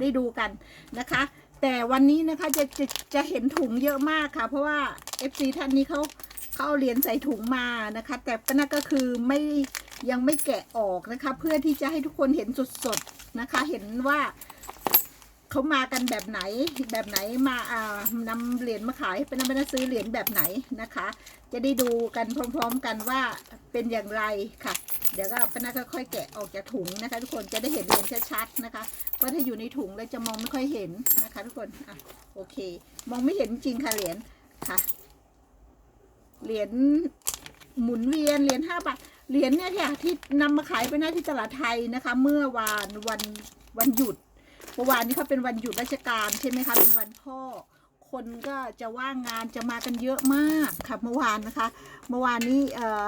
ได้ดูกันนะคะ แต่วันนี้นะคะจะจะจะเห็นถุงเยอะมากค่ะ เพราะว่า FC ท่านนี้เขาเขาเอาเหรียญใส่ถุงมานะคะ แต่ก็นั่นก็คือไม่ยังไม่แกะออกนะคะ เพื่อที่จะให้ทุกคนเห็นสดๆนะคะ เห็นว่าเขามากันแบบไหนแบบไหนมาอ่านำเหรียญมาขายเป็นนำซื้อเหรียญแบบไหนนะคะ จะได้ดูกันพร้อม ๆกันว่าเป็นอย่างไรค่ะ เดี๋ยวก็ป้านาก็ค่อยแกะออกจากถุงนะคะ ทุกคนจะได้เห็นเหรียญชัดๆนะคะ เพราะถ้าอยู่ในถุงแล้วจะมองไม่ค่อยเห็นนะคะ ทุกคนอะโอเค มองไม่เห็นจริงค่ะเหรียญค่ะเหรียญหมุนเวียนเหรียญห้าบาทเหรียญเนี่ยค่ะที่นำมาขายไปหน้าที่ตลาดไทยนะคะ เมื่อวานวันวันหยุดเมื่อวานนี้เขาเป็นวันหยุดราชการใช่ไหมคะเป็นวันพ่อ คนก็จะว่างงานจะมากันเยอะมากค่ะเมื่อวานนะคะ เมื่อวานนี้เอ่อ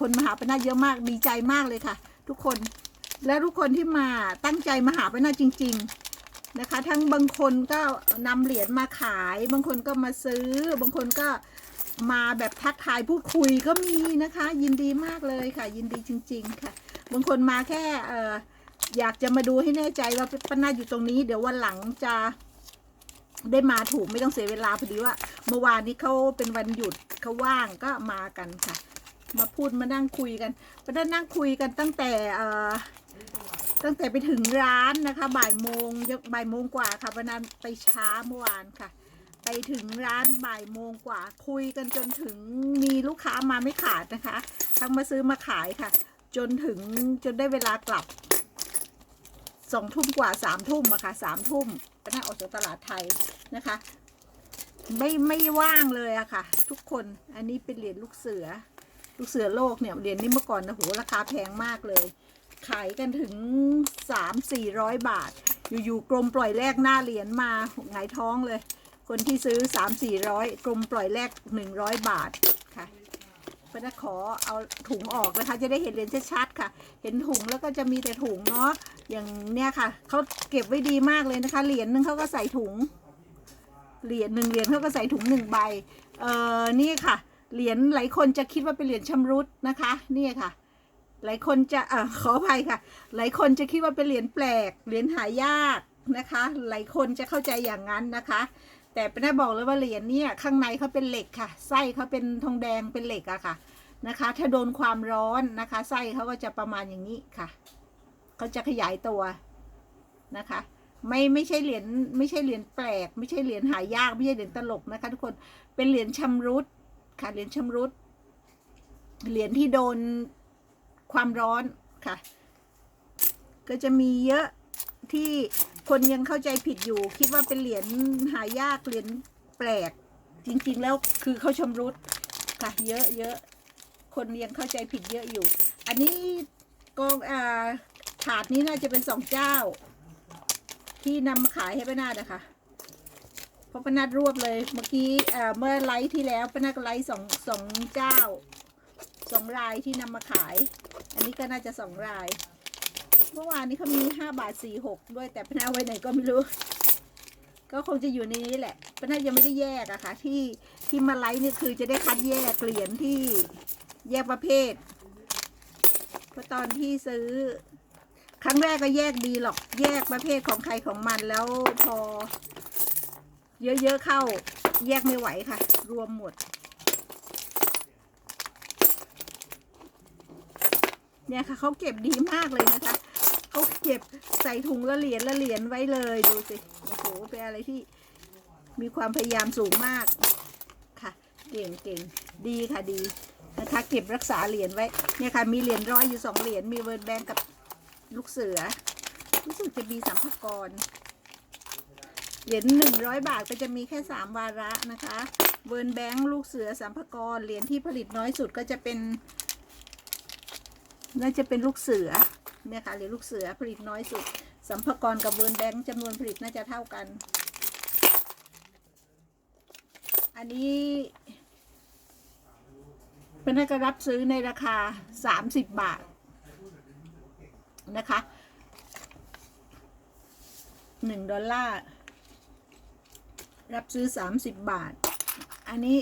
คนมาหาไปหน้าเยอะมากดีใจมากเลยค่ะ ทุกคนและทุกคนที่มาตั้งใจมาหาไปหน้าจริง ๆนะคะ ทั้งบางคนก็นำเหรียญมาขาย บางคนก็มาซื้อ บางคนก็มาแบบทักทายพูดคุยก็มีนะคะ ยินดีมากเลยค่ะ ยินดีจริง ๆ ค่ะ บางคนมาแค่เอ่ออยากจะมาดูให้แน่ใจว่าป้านาอยู่ตรงนี้ เดี๋ยววันหลังจะได้มาถูกไม่ต้องเสียเวลาพอดีว่า เมื่อวานนี้เขาเป็นวันหยุดเขาว่างก็มากันค่ะ มาพูดมานั่งคุยกันมาได้นั่งคุยกันตั้งแต่ตั้งแต่ไปถึงร้านนะคะ บ่ายโมงยบ่ายโมงกว่าค่ะวันนั้นไปช้าเมื่อวานค่ะ ไปถึงร้านบ่ายโมงกว่า คุยกันจนถึงมีลูกค้ามาไม่ขาดนะคะ ทั้งมาซื้อมาขายค่ะ จนถึงจนได้เวลากลับสองทุ่มกว่าสามทุ่มอะค่ะสามทุ่มก็น่าออกจากตลาดไทยนะคะ ไม่ไม่ว่างเลยอะค่ะ ทุกคนอันนี้เป็นเหรียญลูกเสือ ลูกเสือโลกเนี่ยเหรียญนี้เมื่อก่อนนะโหราคาแพงมากเลย ขายกันถึงสามสี่ร้อยบาท อยู่ๆกรมปล่อยแลกหน้าเหรียญมาหงายท้องเลย คนที่ซื้อสามสี่ร้อยกรมปล่อยแลกหนึ่งร้อยบาทค่ะก็จะขอเอาถุงออกนะคะ จะได้เห็นเหรียญชัดๆค่ะ เห็นถุงแล้วก็จะมีแต่ถุงเนาะอย่างเนี้ยค่ะเขาเก็บไว้ดีมากเลยนะคะ เหรียญหนึงเขาก็ใส่ถุงเหรียญหนึ่งเหรียญเขาก็ใส่ถุงหนึ่งใบเออนี่ค่ะ เหรียญหลายคนจะคิดว่าเป็นเหรียญชำรุดนะคะนี่ค่ะ หลายคนจะเอ่อขออภัยค่ะ หลายคนจะคิดว่าเป็นเหรียญแปลก เหรียญหายากนะคะ หลายคนจะเข้าใจอย่างนั้นนะคะ แต่เป็นได้บอกเลยว่าเหรียญเนี่ยข้างในเขาเป็นเหล็กค่ะ ไส้เขาเป็นทองแดงเป็นเหล็กอะค่ะนะคะ ถ้าโดนความร้อนนะคะไส้เขาก็จะประมาณอย่างนี้ค่ะเขาจะขยายตัวนะคะไม่ไม่ใช่เหรียญไม่ใช่เหรียญแปลก ไม่ใช่เหรียญหายากไม่ใช่เหรียญตลกนะคะ ทุกคนเป็นเหรียญชำรุด ค่ะเหรียญชำรุด เหรียญที่โดนความร้อนค่ะ ก็จะมีเยอะที่คนยังเข้าใจผิดอยู่ คิดว่าเป็นเหรียญหายากเหรียญแปลก จริง ๆ แล้วคือเขาชำรุดค่ะ เยอะเยอะคนยังเข้าใจผิดเยอะอยู่ อันนี้กองอ่าถาดนี้น่าจะเป็นสองเจ้า ที่นำมาขายให้ป้านาดนะคะ ราะป้านาดรวบเลย เมื่อกี้เมื่อไลฟ์ที่แล้วป้านาดก็ไลฟ์สองสองเจ้าสองรายที่นำมาขาย อันนี้ก็น่าจะสองราย เมื่อวานนี้เขามีห้าบาทสี่หกด้วยแต่ป้านาเอาไว้ไหนก็ไม่รู้ ก็คงจะอยู่ในนี้แหละป้านายังไม่ได้แยกอะค่ะ ที่ที่มาไลฟ์นี่คือจะได้คัดแยกเหรียญที่แยกประเภทเพราะตอนที่ซื้อครั้งแรกก็แยกดีหรอกแยกประเภทของใครของมันแล้วพอ เยอะๆเข้าแยกไม่ไหวค่ะ รวมหมด เนี่ยค่ะเขาเก็บดีมากเลยนะคะเขาเก็บใส่ถุงละเหรียญละเหรียญไว้เลยดูสิโอ้โหเป็นอะไรที่มีความพยายามสูงมากค่ะ เก่งเก่งดีค่ะดีนะคะเก็บรักษาเหรียญไว้เนี่ยค่ะมีเหรียญร้อยอยู่สองเหรียญมีเวิร์ดแบงกับลูกเสือรู้สึกจะมีสัมภากร เหรียญหนึ่งร้อยบาทก็จะมีแค่สามวาระนะคะเวิร์นแบงค์ลูกเสือสัมภกรเหรียญที่ผลิตน้อยสุดก็จะเป็นน่าจะเป็นลูกเสือเนี่ยค่ะเหรียญลูกเสือผลิตน้อยสุด สัมภกรกับเวิร์นแบงค์จำนวนผลิตน่าจะเท่ากัน อันนี้เป็นให้ก็รับซื้อในราคาสามสิบบาทนะคะหนึ่งดอลลาร์ รับซื้อ 30 บาท อันนี้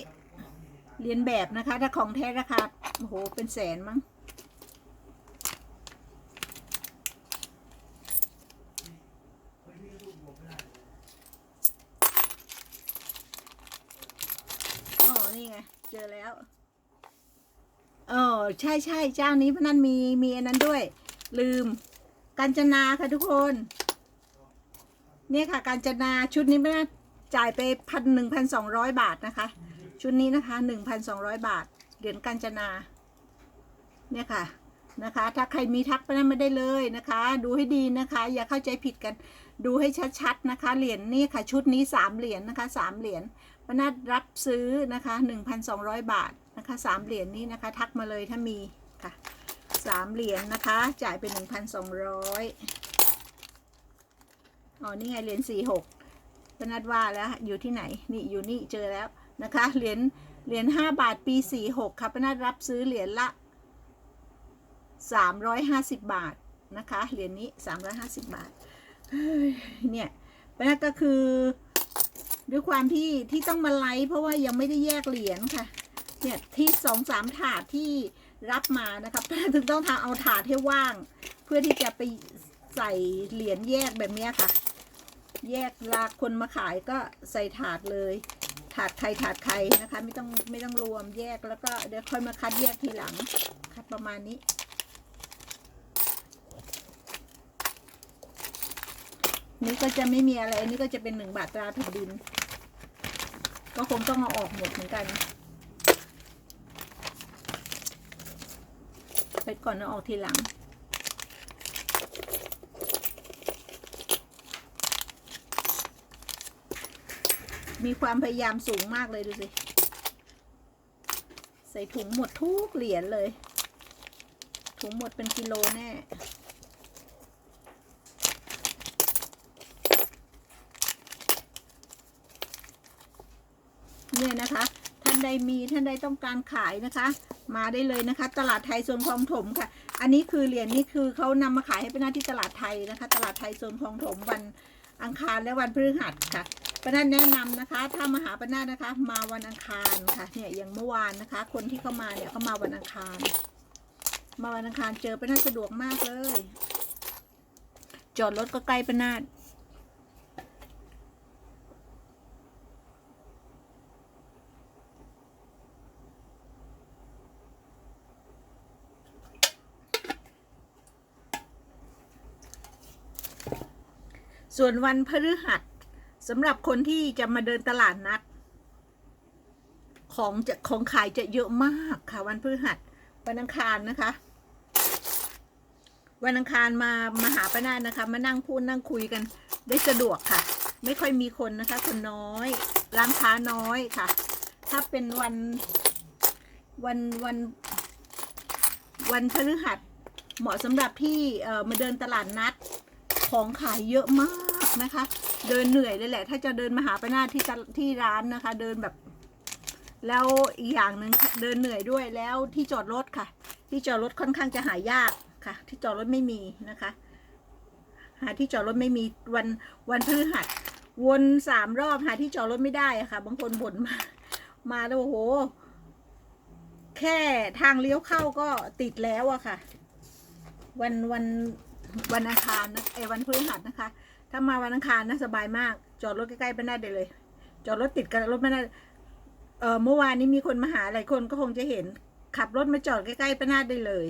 เรียนแบบนะคะ ถ้าของแท้ราคาโอ้โห เป็นแสนมั้ง อ๋อ นี่ไง เจอแล้วเออใช่ใช่เจ้านี้พนันมีมีอันนั้นด้วย ลืมกัญจนาค่ะทุกคน เนี่ยค่ะกัญจนาชุดนี้พนัน จ่ายไปพันหนึ่งพันสองร้อยบาทนะคะ ชุดนี้นะคะหนึ่งพันสองร้อยบาท เหรียญกัญจนา เนี่ยค่ะนะคะ ถ้าใครมีทักไปนั้นไม่ได้เลยนะคะ ดูให้ดีนะคะ อย่าเข้าใจผิดกัน ดูให้ชัดๆนะคะ เหรียญนี่ค่ะ ชุดนี้สามเหรียญนะคะสามเหรียญพนัดรับซื้อนะคะหนึ่งพันสองร้อยบาทนะคะสามเหรียญนี้นะคะ ทักมาเลยถ้ามีค่ะสามเหรียญนะคะ จ่ายไปหนึ่งพันสองร้อยอ๋อ นี่ไงเหรียญสี่หก นัดว่าแล้วอยู่ที่ไหนนี่อยู่นี่เจอแล้วนะคะเหรียญเหรียญห้าบาทปีสี่หกค่ะพนัดรับซื้อเหรียญละ 350 บาทนะคะเหรียญนี้ 350 บาทเฮ้ยเนี่ยปนั่นก็คือด้วยความที่ที่ต้องมาไลฟ์เพราะว่ายังไม่ได้แยกเหรียญค่ะเนี่ยที่สองสามถาดที่รับมานะคะถึงต้องทำเอาถาดให้ว่าง เพื่อที่จะไปใส่เหรียญแยกแบบนี้ค่ะ แยกลากคนมาขายก็ใส่ถาดเลย ถาดใครถาดใครนะคะ ไม่ต้องไม่ต้องรวมแยกแล้วก็เดี๋ยวค่อยมาคัดแยกทีหลังค่ะประมาณนี้ นี่ก็จะไม่มีอะไรอันนี้ก็จะเป็นหนึ่งบาทตราแผ่นดิน ก็คงต้องเอาออกหมดเหมือนกันไปก่อนเอาออกทีหลัง มีความพยายามสูงมากเลยดูสิ ใส่ถุงหมดทุกเหรียญเลย ถุงหมดเป็นกิโลแน่เนี่ยนะคะ ท่านใดมีท่านใดต้องการขายนะคะ มาได้เลยนะคะ ตลาดไทยโซนคลองถมค่ะ อันนี้คือเหรียญนี่คือเขานำมาขายให้เป็นหน้าที่ตลาดไทยนะคะ ตลาดไทยโซนคลองถมวันอังคารและวันพฤหัสค่ะ ปนัดแนะนำนะคะ ถ้ามาหาปนัดนะคะ มาวันอังคารค่ะเนี่ยอย่างเมื่อวานนะคะ คนที่เข้ามาเนี่ยเขามาวันอังคาร มาวันอังคารเจอปนัดสะดวกมากเลย จอดรถก็ใกล้ปนัดส่วนวันพฤหัส สำหรับคนที่จะมาเดินตลาดนัด ของจะของขายจะเยอะมากค่ะ วันพฤหัสวันอังคารนะคะ วันอังคารมามาหาป้านานะคะ มานั่งพูดนั่งคุยกันได้สะดวกค่ะ ไม่ค่อยมีคนนะคะ คนน้อยร้านค้าน้อยค่ะ ถ้าเป็นวันวันวันวันพฤหัสเหมาะสำหรับที่เอ่อมาเดินตลาดนัด ของขายเยอะมาก นะคะ เดินเหนื่อยเลยแหละ ถ้าจะเดินมาหาไปหน้าที่ที่ร้านนะคะ เดินแบบ แล้วอีกอย่างหนึ่งเดินเหนื่อยด้วยแล้วที่จอดรถค่ะ ที่จอดรถค่อนข้างจะหายากค่ะ ที่จอดรถไม่มีนะคะ หาที่จอดรถไม่มีวันวันพฤหัสวนสามรอบหาที่จอดรถไม่ได้ะค่ะ บางคนบ่นมา มาแล้วโอ้โห แค่ทางเลี้ยวเข้าก็ติดแล้วอะค่ะ วันวันวันอังคารนะเอยวันพฤหัสนะคะ ถ้ามาวันอังคารนะสบายมาก จอดรถใกล้ๆไปได้เลย จอดรถติดกันรถไม่ได้เออเมื่อวานนี้มีคนมาหาหลายคนก็คงจะเห็น ขับรถมาจอดใกล้ๆไปหน้าได้เลย